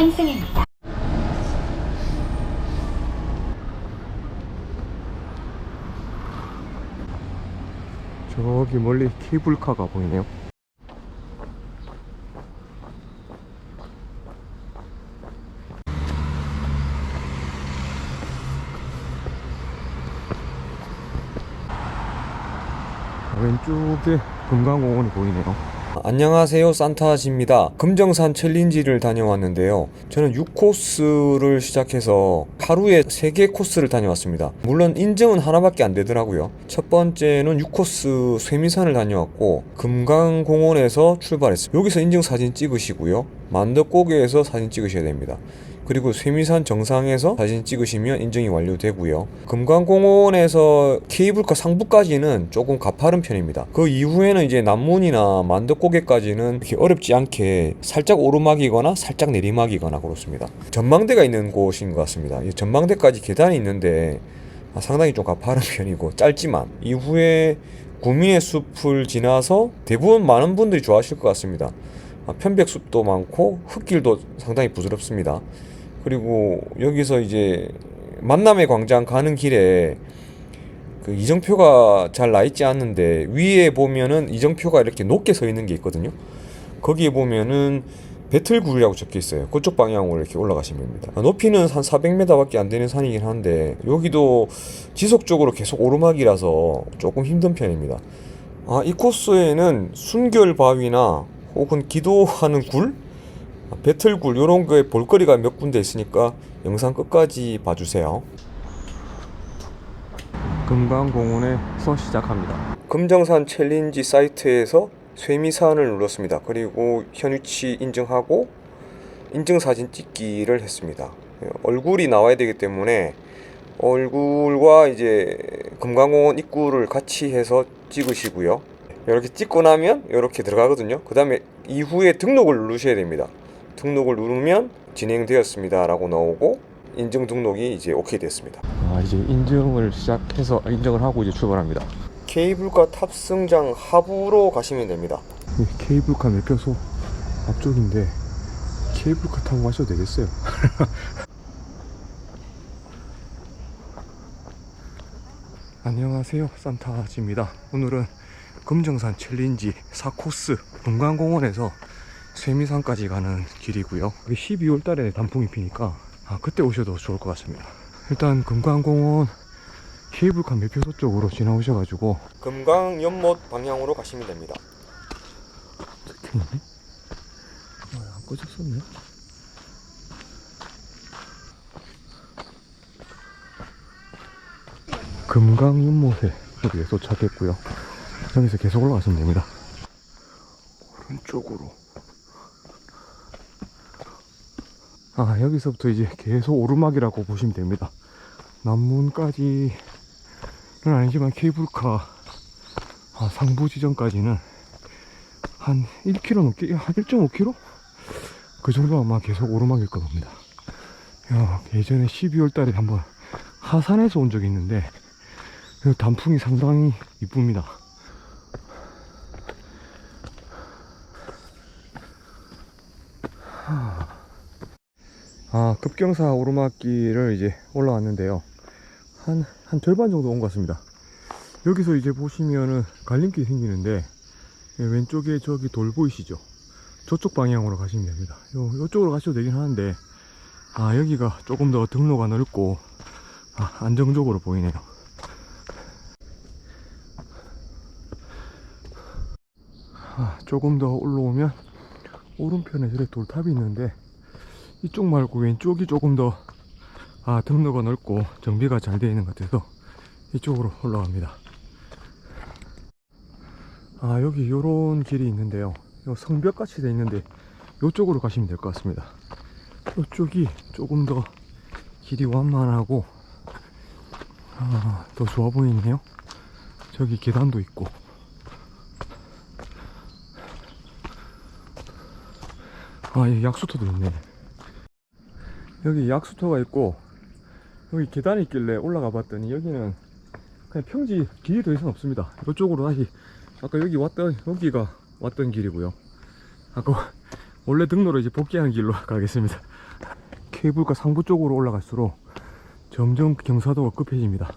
환승입니다. 저기 멀리 케이블카가 보이네요. 왼쪽에 금강공원이 보이네요. 안녕하세요 산타아지입니다. 금정산 챌린지를 다녀왔는데요. 저는 6코스를 시작해서 하루에 3개 코스를 다녀왔습니다. 물론 인증은 하나밖에 안 되더라고요. 첫 번째는 6코스 쇠미산을 다녀왔고 금강공원에서 출발했습니다. 여기서 인증 사진 찍으시고요. 만덕고개에서 사진 찍으셔야 됩니다 그리고 쇠미산 정상에서 사진 찍으시면 인증이 완료되고요. 금강공원에서 케이블카 상부까지는 조금 가파른 편입니다. 그 이후에는 이제 남문이나 만덕고개까지는 어렵지 않게 살짝 오르막이거나 살짝 내리막이거나 그렇습니다. 전망대가 있는 곳인 것 같습니다. 이 전망대까지 계단이 있는데 아, 상당히 좀 가파른 편이고 짧지만 이후에 구미의 숲을 지나서 대부분 많은 분들이 좋아하실 것 같습니다. 아, 편백숲도 많고 흙길도 상당히 부드럽습니다. 그리고 여기서 이제 만남의 광장 가는 길에 그 이정표가 잘 나 있지 않는데 위에 보면은 이정표가 이렇게 높게 서 있는 게 있거든요. 거기에 보면은 배틀굴이라고 적혀 있어요. 그쪽 방향으로 이렇게 올라가시면 됩니다. 아, 높이는 한 400m밖에 안 되는 산이긴 한데 여기도 지속적으로 계속 오르막이라서 조금 힘든 편입니다. 아, 이 코스에는 순결 바위나 혹은 기도하는 굴, 아, 배틀굴 이런 거에 볼거리가 몇 군데 있으니까 영상 끝까지 봐주세요. 금강공원에 서 시작합니다. 금정산 챌린지 사이트에서 쇠미산을 눌렀습니다. 그리고 현위치 인증하고 인증 사진 찍기를 했습니다. 예, 얼굴이 나와야 되기 때문에 얼굴과 이제 금강공원 입구를 같이 해서 찍으시고요. 이렇게 찍고 나면 이렇게 들어가거든요. 그 다음에 이후에 등록을 누르셔야 됩니다. 등록을 누르면 진행되었습니다. 라고 나오고 인증 등록이 이제 오케이 됐습니다. 아, 이제 인증을 시작해서 인증을 하고 이제 출발합니다. 케이블카 탑승장 하부로 가시면 됩니다. 케이블카 매표소 앞쪽인데 케이블카 타고 가셔도 되겠어요. 안녕하세요 산타아지입니다 오늘은 금정산 챌린지 4코스 금강공원에서 쇠미산까지 가는 길이고요 12월 달에 단풍이 피니까 아, 그때 오셔도 좋을 것 같습니다 일단 금강공원 케이블카 매표소 쪽으로 지나오셔가지고 금강 연못 방향으로 가시면 됩니다 어, 안 꺼졌었네 금강 연못에 여기에 도착했고요. 여기서 계속 올라가시면 됩니다. 오른쪽으로. 아, 여기서부터 이제 계속 오르막이라고 보시면 됩니다. 남문까지는 아니지만 케이블카 아, 상부 지점까지는 한 1km 넘게, 한 1.5km? 그 정도 아마 계속 오르막일 겁니다. 야, 예전에 12월 달에 한번 하산에서 온 적이 있는데 이 단풍이 상당히 이쁩니다. 아, 급경사 오르막길을 이제 올라왔는데요. 한, 한 절반 정도 온 것 같습니다. 여기서 이제 보시면은 갈림길이 생기는데, 예, 왼쪽에 저기 돌 보이시죠? 저쪽 방향으로 가시면 됩니다. 요, 요쪽으로 가셔도 되긴 하는데, 아, 여기가 조금 더 등로가 넓고, 아, 안정적으로 보이네요. 아, 조금 더 올라오면 오른편에 저래 돌탑이 있는데 이쪽 말고 왼쪽이 조금 더 아, 등로가 넓고 정비가 잘 되어 있는 것 같아서 이쪽으로 올라갑니다. 아, 여기 요런 길이 있는데요. 요 성벽 같이 되어 있는데 요쪽으로 가시면 될 것 같습니다. 요쪽이 조금 더 길이 완만하고 아, 더 좋아 보이네요. 저기 계단도 있고 아, 여기 약수터도 있네. 여기 약수터가 있고, 여기 계단이 있길래 올라가 봤더니, 여기는 그냥 평지 길이 더 이상 없습니다. 이쪽으로 다시, 아까 여기 왔던, 여기가 왔던 길이고요. 아까 원래 등로로 이제 복귀하는 길로 가겠습니다. 케이블카 상부 쪽으로 올라갈수록 점점 경사도가 급해집니다.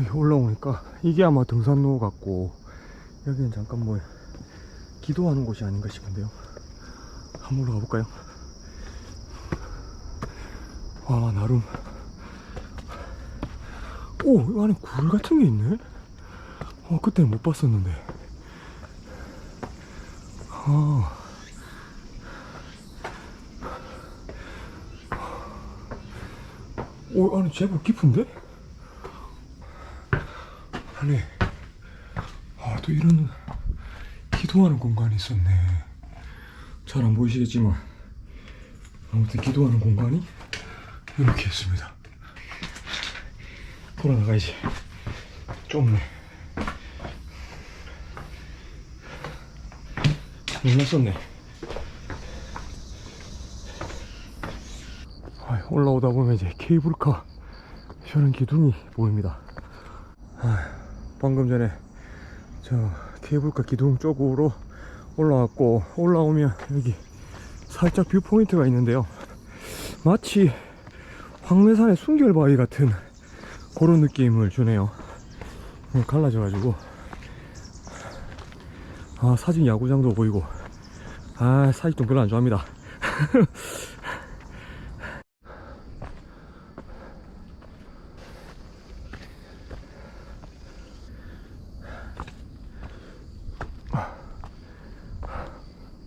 여기 올라오니까 이게 아마 등산로 같고 여기는 잠깐 뭐 기도하는 곳이 아닌가 싶은데요. 한번 올라가 볼까요? 와 나름 오이 안에 굴 같은 게 있네. 어 그때는 못 봤었는데. 아. 오, 아니, 제법 깊은데? 아니, 아, 또 이런 기도하는 공간이 있었네. 잘 안 보이시겠지만, 아무튼 기도하는 공간이 이렇게 있습니다. 돌아나가야지. 좁네. 몰랐었네. 아, 올라오다 보면 이제 케이블카 펴는 기둥이 보입니다. 아, 방금 전에 저 케이블카 기둥 쪽으로 올라왔고 올라오면 여기 살짝 뷰 포인트가 있는데요. 마치 황매산의 순결바위 같은 그런 느낌을 주네요. 음, 갈라져가지고 아 사진 야구장도 보이고 아 사진 좀 별로 안 좋아합니다.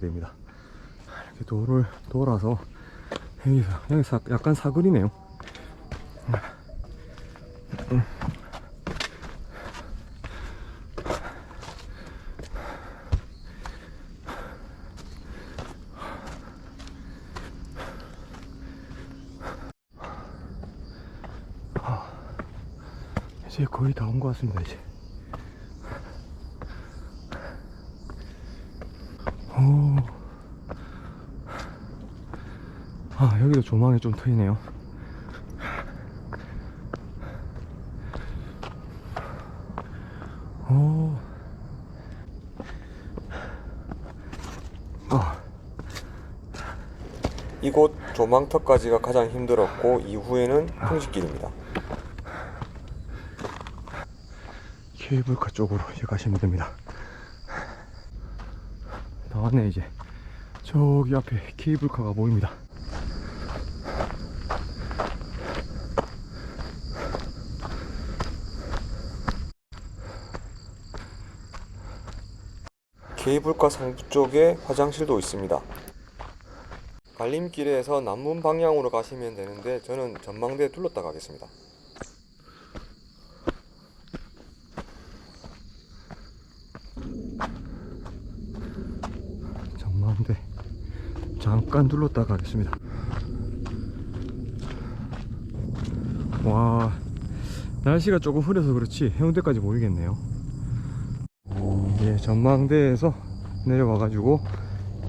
됩니다. 이렇게 도를 돌아서 여기서 약간 사거리네요. 이제 거의 다 온 것 같습니다 이제. 오. 아, 여기도 조망이 좀 트이네요. 오. 아. 이곳 조망터까지가 가장 힘들었고 이후에는 풍식길입니다. 케이블카 쪽으로 이제 가시면 됩니다. 나왔네, 이제. 저기 앞에 케이블카가 보입니다. 케이블카 상부 쪽에 화장실도 있습니다. 갈림길에서 남문 방향으로 가시면 되는데 저는 전망대에 둘렀다 가겠습니다. 전망대 잠깐 둘렀다 가겠습니다. 와 날씨가 조금 흐려서 그렇지 해운대까지 보이겠네요. 예, 전망대에서 내려와 가지고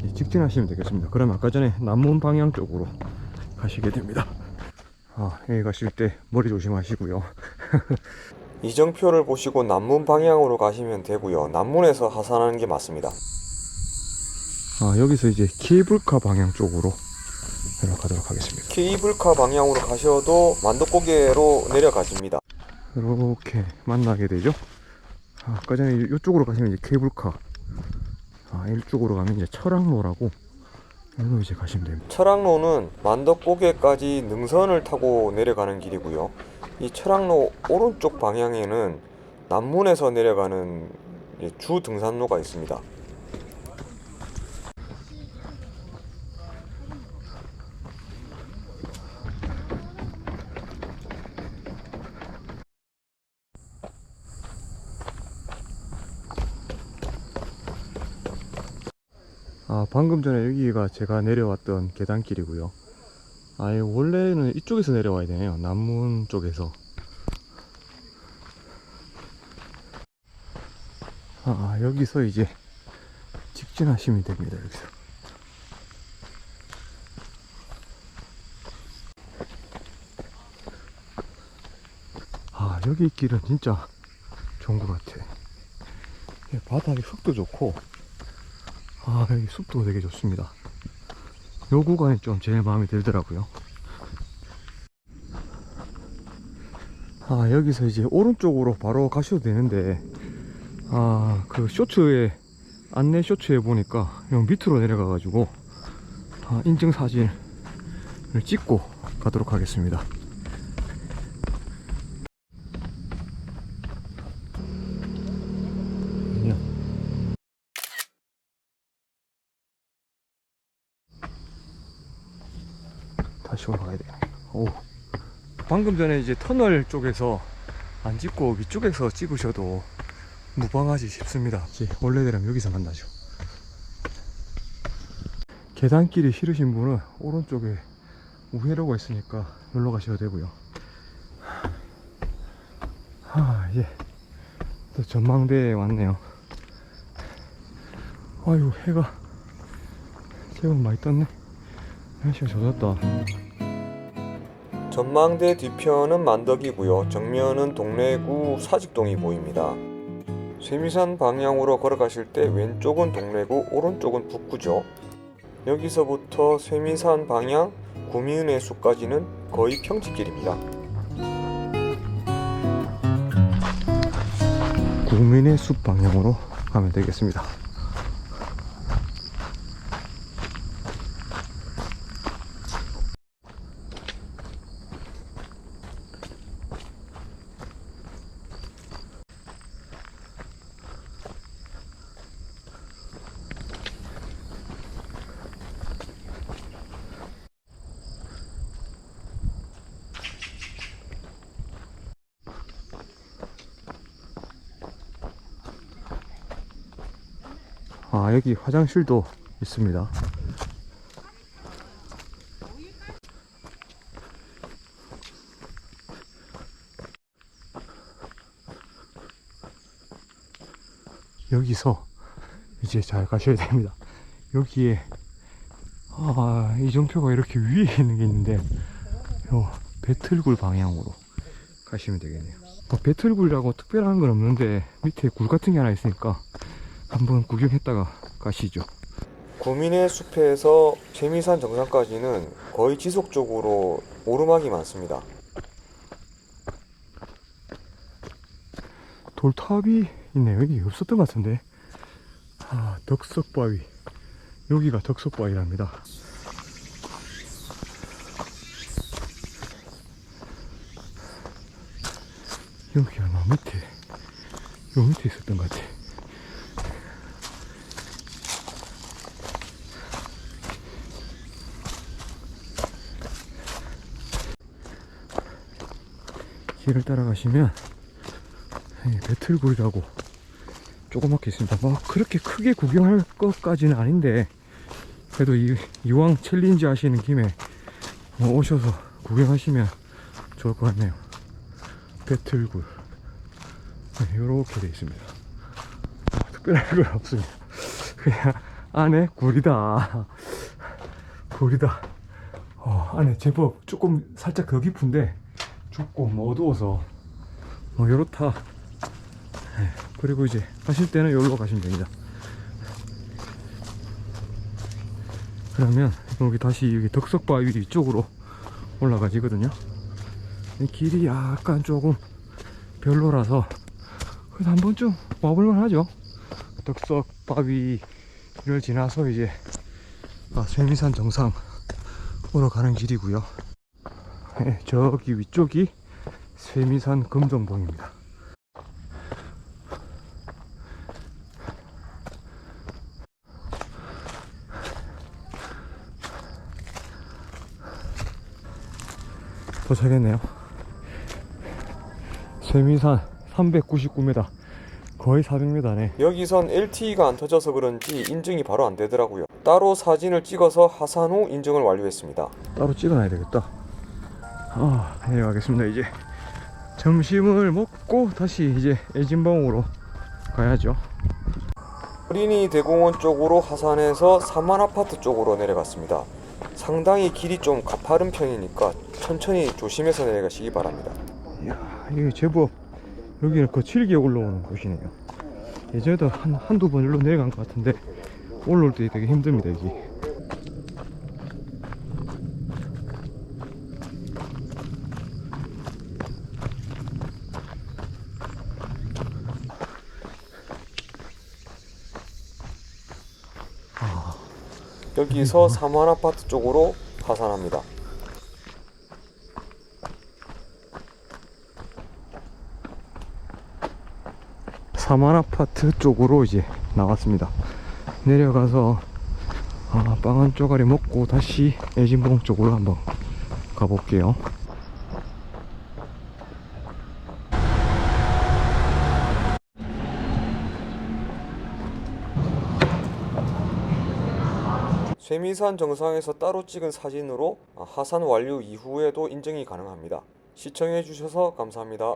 이 직진하시면 되겠습니다. 그러면 아까 전에 남문 방향 쪽으로 가시게 됩니다. 아 여기 가실 때 머리 조심하시고요. 이정표를 보시고 남문 방향으로 가시면 되고요. 남문에서 하산하는 게 맞습니다. 아 여기서 이제 케이블카 방향 쪽으로 내려가도록 하겠습니다. 케이블카 방향으로 가셔도 만덕고개로 내려가십니다. 이렇게 만나게 되죠. 아, 아까 전에 이쪽으로 가시면 이제 케이블카. 아, 이쪽으로 가면 이제 철학로라고. 여기로 이제 가시면 됩니다. 철학로는 만덕고개까지 능선을 타고 내려가는 길이고요. 이 철학로 오른쪽 방향에는 남문에서 내려가는 주 등산로가 있습니다. 아, 방금 전에 여기가 제가 내려왔던 계단길이고요. 아, 이 원래는 이쪽에서 내려와야 되네요. 남문 쪽에서. 아, 아, 여기서 이제 직진하시면 됩니다. 여기서. 아, 여기 길은 진짜 좋은 것 같아. 바닥에 흙도 좋고, 아, 여기 숲도 되게 좋습니다. 요 구간이 좀 제일 마음에 들더라고요. 아, 여기서 이제 오른쪽으로 바로 가셔도 되는데, 아, 그 쇼츠에, 안내 쇼츠에 보니까, 요 밑으로 내려가가지고, 아, 인증사진을 찍고 가도록 하겠습니다. 안녕. 다시 올라가야 돼. 오. 방금 전에 이제 터널 쪽에서 안 찍고 위쪽에서 찍으셔도 무방하지 싶습니다. 이제 원래대로 여기서 만나죠. 계단길이 싫으신 분은 오른쪽에 우회로가 있으니까 놀러 가셔도 되고요. 아, 예. 또 전망대에 왔네요. 아유, 해가 제법 많이 떴네. 날씨가 좋았다. 전망대 뒤편은 만덕이고요. 정면은 동래구 사직동이 보입니다. 쇠미산 방향으로 걸어가실 때 왼쪽은 동래구, 오른쪽은 북구죠. 여기서부터 쇠미산 방향 구미은혜 숲까지는 거의 평지길입니다. 국민의 숲 방향으로 가면 되겠습니다. 아, 여기 화장실도 있습니다. 여기서 이제 잘 가셔야 됩니다. 여기에 아, 이정표가 이렇게 위에 있는 게 있는데 요 배틀굴 방향으로 가시면 되겠네요. 뭐 배틀굴이라고 특별한 건 없는데 밑에 굴 같은 게 하나 있으니까 한번 구경했다가 가시죠. 구민의 숲에서 재미산 정상까지는 거의 지속적으로 오르막이 많습니다. 돌탑이 있네. 여기 없었던 것 같은데. 아, 덕석바위. 여기가 덕석바위랍니다. 여기 아마 밑에, 요 밑에 있었던 것 같아. 길을 따라가시면 이 배틀굴이라고 조그맣게 있습니다. 뭐 그렇게 크게 구경할 것까지는 아닌데 그래도 이, 이왕 챌린지 하시는 김에 뭐 오셔서 구경하시면 좋을 것 같네요. 배틀굴 네, 이렇게 돼 있습니다. 아, 특별한 건 없습니다. 그냥 안에 굴이다. 굴이다. 어, 안에 제법 조금 살짝 더 깊은데 조금 어두워서. 뭐 요렇다. 네, 그리고 이제 가실 때는 여기로 가시면 됩니다. 그러면 여기 다시 여기 덕석바위 이쪽으로 올라가지거든요. 이 길이 약간 조금 별로라서 그래도 한 번쯤 와볼만 하죠. 덕석바위를 지나서 이제 아, 쇠미산 정상으로 가는 길이고요 네, 저기 위쪽이 쇠미산 금정봉입니다. 도착했네요. 쇠미산 399m, 거의 400m네. 여기선 LTE가 안 터져서 그런지 인증이 바로 안 되더라고요. 따로 사진을 찍어서 하산 후 인증을 완료했습니다. 따로 찍어놔야 되겠다. 아, 내려가겠습니다. 이제 점심을 먹고 다시 이제 애진봉으로 가야죠. 어린이 대공원 쪽으로 하산해서 사만 아파트 쪽으로 내려갔습니다. 상당히 길이 좀 가파른 편이니까 천천히 조심해서 내려가시기 바랍니다. 이야, 이게 제법 여기는 거칠게 올라오는 곳이네요. 예전에도 한, 한두 번 일로 내려간 것 같은데 올라올 때 되게 힘듭니다, 여기. 여기서 사만 아파트 쪽으로 하산합니다. 사만 아파트 쪽으로 이제 나왔습니다. 내려가서 아, 빵 한 쪼가리 먹고 다시 애진봉 쪽으로 한번 가볼게요. 쇠미산 정상에서 따로 찍은 사진으로 하산 완료 이후에도 인증이 가능합니다. 시청해주셔서 감사합니다.